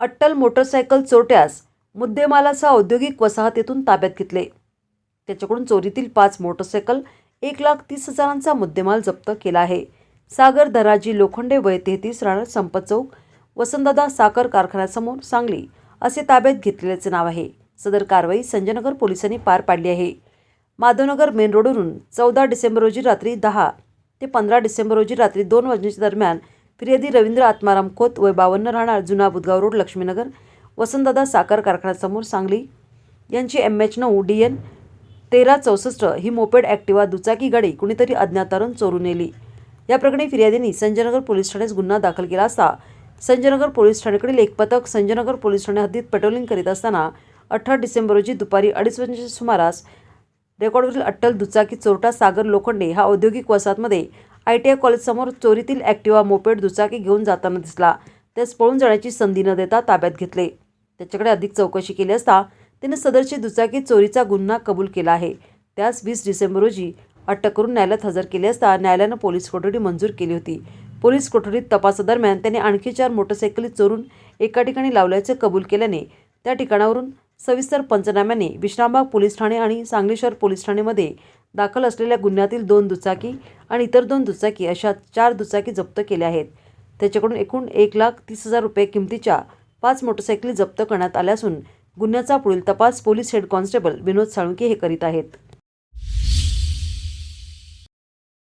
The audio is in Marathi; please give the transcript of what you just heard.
अट्टल मोटरसायकल चोरट्यास मुद्देमालासह औद्योगिक वसाहतीतून ताब्यात घेतले. त्याच्याकडून चोरीतील पाच मोटरसायकल एक लाख तीस हजारांचा मुद्देमाल जप्त केला आहे. सागर धराजी लोखंडे वय तेहतीस राहणार संपत चौक वसंतदादा साखर कारखान्यासमोर सांगली असे ताब्यात घेतलेल्याचे नाव आहे. सदर कारवाई संजयनगर पोलिसांनी पार पाडली आहे. माधवनगर मेन रोडवरून चौदा डिसेंबर रोजी रात्री दहा ते पंधरा डिसेंबर रोजी रात्री दोन वाजण्याच्या दरम्यान फिर्यादी रवींद्र आत्माराम खोत वय बावन्न राहणार जुना बुधगाव रोड लक्ष्मीनगर. वसंतदादा साखर कारखान्यासमोर सांगली. यांची एम एच नऊ डी एन तेरा चौसष्ट ही मोपेड ॲक्टिवा दुचाकी गाडी कुणीतरी अज्ञातारून चोरून नेली. या प्रकरणी फिर्यादींनी संजयनगर पोलीस ठाण्यात गुन्हा दाखल केला असता संजयनगर पोलीस ठाण्याकडील एक पथक संजयनगर पोलीस ठाणे हद्दीत पेट्रोलिंग करीत असताना अठरा डिसेंबर रोजी दुपारी अडीच वाजेच्या सुमारास रेकॉर्डवरील अट्टल दुचाकी चोरटा सागर लोखंडे हा औद्योगिक वसाहतमध्ये आय टी आय कॉलेजसमोर चोरीतील ॲक्टिवा मोपेड दुचाकी घेऊन जाताना दिसला. त्यास पळून जाण्याची संधी न देता ताब्यात घेतले. त्याच्याकडे अधिक चौकशी केली असता त्याने सदरची दुचाकी चोरीचा गुन्हा कबूल केला आहे. त्यास वीस डिसेंबर रोजी अटक करून न्यायालयात हजर केले असता न्यायालयानं पोलीस कोठडी मंजूर केली होती. पोलीस कोठडीत तपासादरम्यान त्याने आणखी चार मोटरसायकली चोरून एका ठिकाणी लावल्याचे कबूल केल्याने त्या ठिकाणावरून सविस्तर पंचनाम्याने विश्रामबाग पोलीस ठाणे आणि सांगली शहर पोलीस ठाणेमध्ये दाखल असलेल्या गुन्ह्यातील दोन दुचाकी आणि इतर दोन दुचाकी अशा चार दुचाकी जप्त केल्या आहेत. त्याच्याकडून एकूण एक लाख तीस हजार रुपये किमतीच्या पाच मोटरसायकली जप्त करण्यात आल्या असून गुन्ह्याचा पुढील तपास police head constable Vinod Salunke हे करीत आहेत.